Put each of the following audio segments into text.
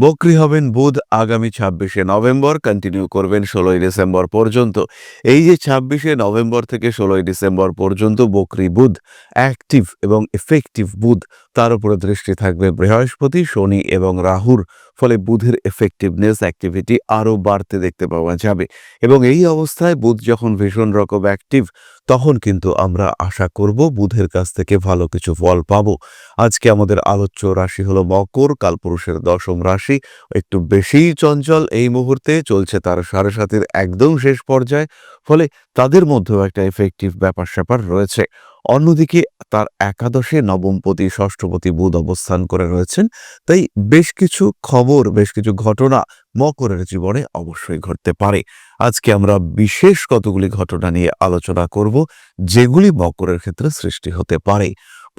বক্রি হবেন বুধ আগামী ছাব্বিশে নভেম্বর কন্টিনিউ করবেন ষোলোই ডিসেম্বর পর্যন্ত। এই যে ছাব্বিশে নভেম্বর থেকে ষোলোই ডিসেম্বর পর্যন্ত বক্রি বুধ অ্যাক্টিভ এবং এফেক্টিভ বুধ, তার উপরে দৃষ্টি থাকবে বৃহস্পতি, শনি এবং রাহুর, ফলে বুধের এফেক্টিভনেস অ্যাক্টিভিটি আরও বাড়তে দেখতে পাওয়া যাবে। এবং এই অবস্থায় বুধ যখন ভীষণ রকম অ্যাক্টিভ তখন কিন্তু আমরা আশা করব বুধের কাছ থেকে ভালো কিছু ফল পাব। আজকে আমাদের আলোচ্য রাশি হলো মকর কালপুরুষের দশম রাশি। একটু বেশিই চঞ্চল এই মুহূর্তে, চলছে তার সাড়ে সাতের একদম শেষ পর্যায়ে। ফলে তাদের মধ্যেও একটা এফেক্টিভ ব্যাপার স্যাপার রয়েছে। অন্যদিকে তার একাদশে নবমপতি ষষ্ঠপতি বুধ অবস্থান করে রয়েছেন। তাই বেশ কিছু খবর, বেশ কিছু ঘটনা মকরের জীবনে অবশ্যই ঘটতে পারে। আজকে আমরা বিশেষ কতগুলি ঘটনা নিয়ে আলোচনা করব, যেগুলি মকরের ক্ষেত্রে সৃষ্টি হতে পারে।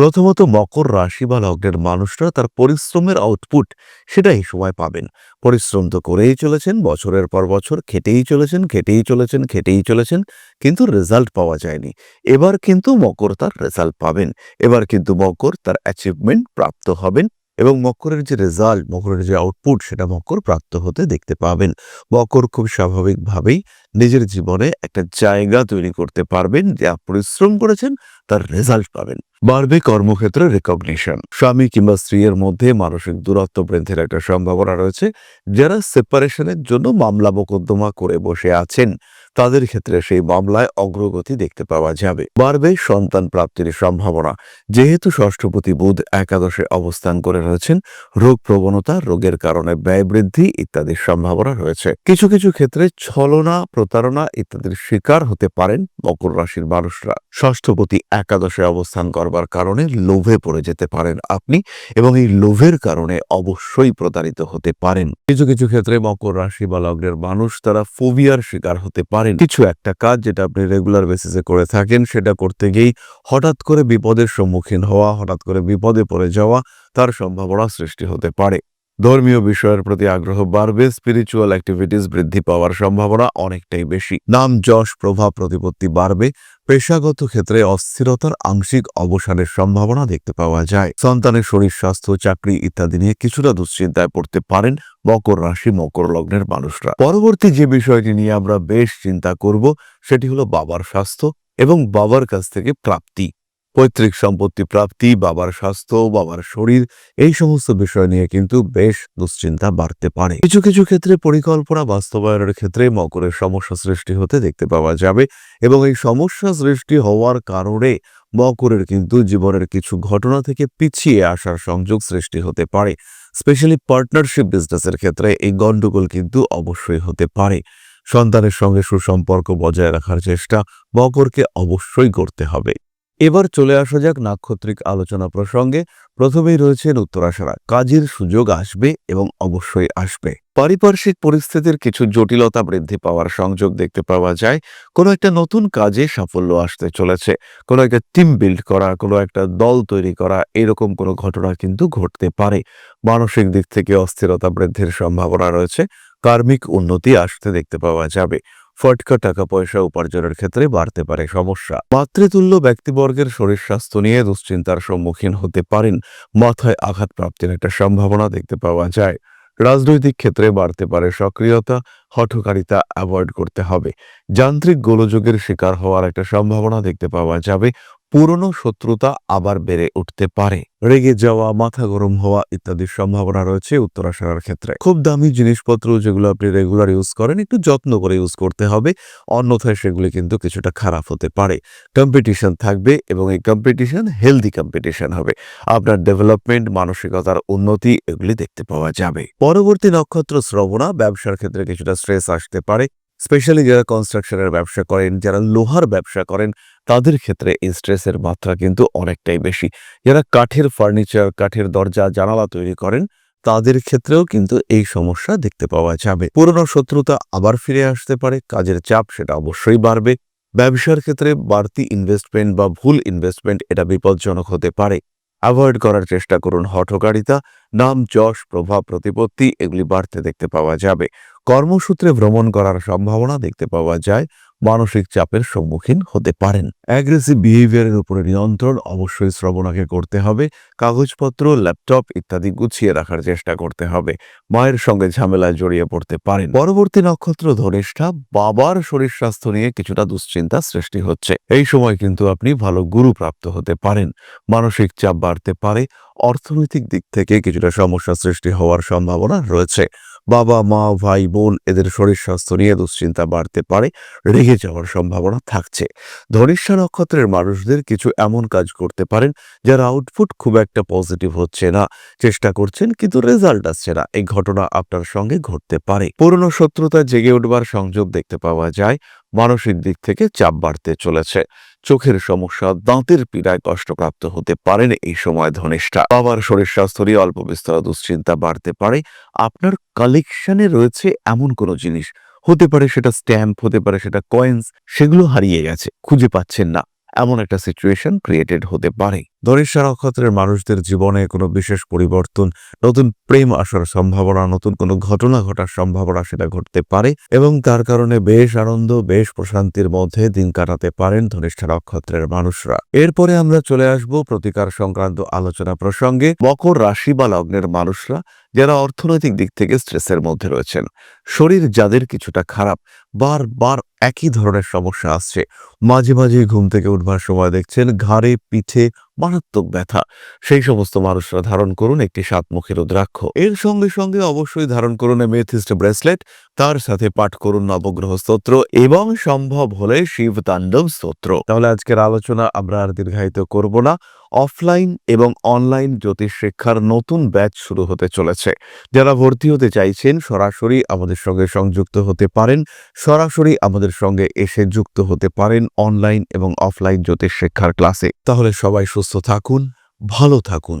প্রথমত মকর রাশি বা লগ্নের মানুষরা তার পরিশ্রমের আউটপুট সেটা এই সময় পাবেন। পরিশ্রম তো করেই চলেছেন, বছরের পর বছর খেটেই চলেছেন খেটেই চলেছেন খেটেই চলেছেন, কিন্তু রেজাল্ট পাওয়া যায়নি। এবার কিন্তু মকর তার রেজাল্ট পাবেন। এবার কিন্তু মকর তার অ্যাচিভমেন্ট প্রাপ্ত হবেন। এবং মকরের যে রেজাল্ট মকরের যে আউটপুট সেটা মকর প্রাপ্ত হতে দেখতে পাবেন। মকর খুব স্বাভাবিকভাবেই নিজের জীবনে একটা জায়গা তৈরি করতে পারবেন, যা পরিশ্রম করেছেন, তার রেজাল্ট পাবেন। বাড়বে কর্মক্ষেত্রে রেকগনিশন স্বামী কিংবা স্ত্রীর মধ্যে মানসিক দূরত্ব বৃদ্ধির একটা সম্ভাবনা রয়েছে, যারা সেপারেশনের জন্য মামলা মোকদ্দমা করে বসে আছেন। তাদের ক্ষেত্রে সেই মামলায় অগ্রগতি দেখতে পাওয়া যাবে। বাড়বে সন্তান প্রাপ্তির সম্ভাবনা। যেহেতু ষষ্ঠপতি বুধ একাদশে অবস্থান করে রয়েছেন, রোগ প্রবণতা, রোগের কারণে ব্যয় বৃদ্ধি ইত্যাদির সম্ভাবনা রয়েছে। কিছু কিছু ক্ষেত্রে ছলনা, প্রতারণা ইত্যাদির শিকার হতে পারেন মকর রাশির মানুষরা। ষষ্ঠপতি একাদশে অবস্থান করবার কারণে লোভে পড়ে যেতে পারেন আপনি এবং এই লোভের কারণে অবশ্যই প্রতারিত হতে পারেন। কিছু কিছু ক্ষেত্রে মকর রাশি বা লগ্নের মানুষ তারা ফোবিয়ার শিকার হতে পারেন। কিছু একটা কাজ যেটা আপনি রেগুলার বেসিসে করে থাকেন, সেটা করতে গিয়েই হঠাৎ করে বিপদের সম্মুখীন হওয়া, হঠাৎ করে বিপদে পড়ে যাওয়া, তার সম্ভাবনা সৃষ্টি হতে পারে। ধর্মীয় বিষয়ের প্রতি আগ্রহ বাড়বে স্পিরিচুয়াল অ্যাক্টিভিটিস বৃদ্ধি পাওয়ার সম্ভাবনা অনেকটাই বেশি। নাম যশ প্রভাব প্রতিপত্তি বাড়বে, পেশাগত ক্ষেত্রে অস্থিরতার আংশিক অবসানের সম্ভাবনা দেখতে পাওয়া যায়। সন্তানের শরীর, স্বাস্থ্য, চাকরি ইত্যাদি নিয়ে কিছুটা দুশ্চিন্তায় পড়তে পারেন মকর রাশি, মকর লগ্নের মানুষরা। পরবর্তী যে বিষয়টি নিয়ে আমরা বেশ চিন্তা করব, সেটি হলো বাবার স্বাস্থ্য এবং বাবার কাছ থেকে প্রাপ্তি। পৈতৃক সম্পত্তি প্রাপ্তি, বাবার স্বাস্থ্য, বাবার শরীর, এই সমস্ত বিষয় নিয়ে কিন্তু বেশ দুশ্চিন্তা বাড়তে পারে। কিছু কিছু ক্ষেত্রে পরিকল্পনা বাস্তবায়নের ক্ষেত্রে মকরের সমস্যা সৃষ্টি হতে দেখতে পাওয়া যাবে এবং এই সমস্যা সৃষ্টি হওয়ার কারণে মকরের কিন্তু জীবনের কিছু ঘটনা থেকে পিছিয়ে আসার সংযোগ সৃষ্টি হতে পারে। স্পেশালি পার্টনারশিপ বিজনেসের ক্ষেত্রে এই গন্ডগোল কিন্তু অবশ্যই হতে পারে। সন্তানের সঙ্গে সুসম্পর্ক বজায় রাখার চেষ্টা মকরকে অবশ্যই করতে হবে। এবার চলে আসা যাক নাক্ষত্রিক আলোচনা প্রসঙ্গে। প্রথমেই রয়েছেন উত্তরাশারা কাজের সুযোগ আসবে এবং অবশ্যই আসবে। পারিপার্শ্বিক পরিস্থিতির কিছু জটিলতা বৃদ্ধি পাওয়ার সংযোগ দেখতে পাওয়া যায়। কোনো একটা নতুন কাজে সাফল্য আসতে চলেছে। কোনো একটা টিম বিল্ড করা, কোনো একটা দল তৈরি করা, এরকম কোনো ঘটনা কিন্তু ঘটতে পারে। মানসিক দিক থেকে অস্থিরতা বৃদ্ধির সম্ভাবনা রয়েছে। কার্মিক উন্নতি আসতে দেখতে পাওয়া যাবে। ফটকা টাকা পয়সা উপার্জনের ক্ষেত্রে বাড়তে পারে সমস্যা। মাতৃতুল্য ব্যক্তিবর্গের শরীর স্বাস্থ্য নিয়ে দুশ্চিন্তার সম্মুখীন হতে পারেন। মাথায় আঘাত প্রাপ্তির একটা সম্ভাবনা দেখতে পাওয়া যায়। রাজনৈতিক ক্ষেত্রে বাড়তে পারে সক্রিয়তা, হঠকারিতা অ্যাভয়েড করতে হবে। যান্ত্রিক গোলযোগের শিকার হওয়ার একটা সম্ভাবনা দেখতে পাওয়া যাবে। পুরনো শত্রুতা আবার বেড়ে উঠতে পারে। রেগে যাওয়া, মাথা গরম হওয়া ইত্যাদির সম্ভাবনা রয়েছে উত্তরাশারার ক্ষেত্রে। খুব দামি জিনিসপত্র যেগুলো আপনি রেগুলার ইউজ করেন, একটু যত্ন করে ইউজ করতে হবে, অন্যথায় সেগুলি কিন্তু কিছুটা খারাপ হতে পারে। কম্পিটিশন থাকবে এবং এই কম্পিটিশন হেলদি কম্পিটিশন হবে। আপনার ডেভেলপমেন্ট মানসিকতার উন্নতি এগুলি দেখতে পাওয়া যাবে। পরবর্তী নক্ষত্র শ্রবণা, ব্যবসার ক্ষেত্রে কিছুটা স্ট্রেস আসতে পারে। স্পেশালি যারা কনস্ট্রাকশনের ব্যবসা করেন, যারা লোহার ব্যবসা করেন, তাদের ক্ষেত্রে এই স্ট্রেসের মাত্রা কিন্তু অনেকটাই বেশি। যারা কাঠের ফার্নিচার কাঠের দরজা, জানালা তৈরি করেন, তাদের ক্ষেত্রেও কিন্তু এই সমস্যা দেখতে পাওয়া যাবে। পুরনো শত্রুতা আবার ফিরে আসতে পারে, কাজের চাপ সেটা অবশ্যই বাড়বে। ব্যবসার ক্ষেত্রে বাড়তি ইনভেস্টমেন্ট বা ভুল ইনভেস্টমেন্ট এটা বিপজ্জনক হতে পারে। অ্যাভয়েড করার চেষ্টা করুন। হঠকারিতা, নাম, যশ, প্রভাব, প্রতিপত্তি, এগুলি বাড়তে দেখতে পাওয়া যাবে। কর্মসূত্রে ভ্রমণ করার সম্ভাবনা দেখতে পাওয়া যায়। মানসিক চাপের সম্মুখীন হতে পারেন। অ্যাগ্রেসিভ বিহেভিয়ারের উপরে নিয়ন্ত্রণ অবশ্যই শ্রবণাকে করতে হবে। কাগজপত্র ল্যাপটপ ইত্যাদি গুছিয়ে রাখার চেষ্টা করতে হবে। মায়ের সঙ্গে ঝামেলায় জড়িয়ে পড়তে পারেন। পরবর্তী নক্ষত্র ধনিষ্ঠা, বাবার শরীর স্বাস্থ্য নিয়ে কিছুটা দুশ্চিন্তা সৃষ্টি হচ্ছে। এই সময় কিন্তু আপনি ভালো গুরু প্রাপ্ত হতে পারেন। মানসিক চাপ বাড়তে পারে। অর্থনৈতিক দিক থেকে কিছুটা সমস্যা সৃষ্টি হওয়ার সম্ভাবনা রয়েছে। বাবা, মা, ভাই, বোন এদের শরীর স্বাস্থ্য নিয়ে দুশ্চিন্তা বাড়তে পারে, রেগে যাওয়ার সম্ভাবনা থাকছে। ধনিষ্ঠা নক্ষত্রের মানুষদের কিছু এমন কাজ করতে পারেন যার আউটপুট খুব একটা পজিটিভ হচ্ছে না। চেষ্টা করছেন কিন্তু রেজাল্ট আসছে না। এই ঘটনা আপনার সঙ্গে ঘটতে পারে। পুরনো শত্রুতা জেগে উঠবার সংযোগ দেখতে পাওয়া যায়। মানসিক দিক থেকে চাপ বাড়তে চলেছে। চোখের সমস্যা, দাঁতের পীড়ায় কষ্টপ্রাপ্ত হতে পারেন এই সময় ধনিষ্ঠা। বাবার শরীর স্বাস্থ্য নিয়ে অল্প বিস্তর দুশ্চিন্তা বাড়তে পারে। আপনার কালেকশনে রয়েছে এমন কোনো জিনিস? হতে পারে সেটা স্ট্যাম্প হতে পারে সেটা কয়েন্স সেগুলো হারিয়ে গেছে, খুঁজে পাচ্ছেন না। এমন একটা সিচুয়েশন ক্রিয়েটেড হতে পারে। ধনিষ্ঠা নক্ষত্রের মানুষদের জীবনে কোনো বিশেষ পরিবর্তন, নতুন প্রেম আসার সম্ভাবনা, নতুন কোনো ঘটনা ঘটার সম্ভাবনা সেটা ঘটতে পারে এবং তার কারণে বেশ আনন্দ, বেশ প্রশান্তির মধ্যে দিন কাটাতে পারেন ধনিষ্ঠা নক্ষত্রের মানুষরা। এরপরে আমরা চলে আসব প্রতিকার সংক্রান্ত আলোচনা প্রসঙ্গে। মকর রাশি বা লগ্নের মানুষরা যারা অর্থনৈতিক দিক থেকে স্ট্রেসের মধ্যে রয়েছেন, শরীর যাদের কিছুটা খারাপ, বারবার একই ধরনের সমস্যা আসছে। মাঝে মাঝে ঘুম থেকে উঠবার সময় দেখছেন, ঘাড়ে পিঠে মারাত্মক ব্যথা। সেই সমস্ত মানুষরা ধারণ করুন একটি সাতমুখী রুদ্রাক্ষ। এর সঙ্গে সঙ্গে অবশ্যই ধারণ করুন মেথিস্ট ব্রেসলেট। তার সাথে পাঠ করুন নবগ্রহ স্তোত্র এবং সম্ভব হলে শিব তাণ্ডব স্তোত্র। তাহলে আজকের আলোচনা আমরা আর দীর্ঘায়িত করব না। অফলাইন এবং অনলাইন জ্যোতিষ শিক্ষার নতুন ব্যাচ শুরু হতে চলেছে। যারা ভর্তি হতে চাইছেন সরাসরি আমাদের সঙ্গে সংযুক্ত হতে পারেন। সরাসরি আমাদের সঙ্গে এসে যুক্ত হতে পারেন অনলাইন এবং অফলাইন জ্যোতিষ শিক্ষার ক্লাসে। তাহলে সবাই সুস্থ থাকুন, ভালো থাকুন।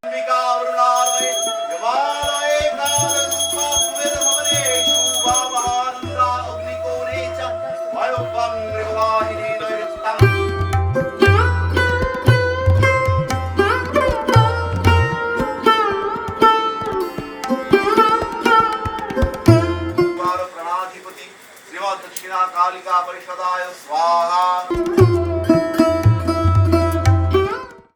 Maharishadaya Swaha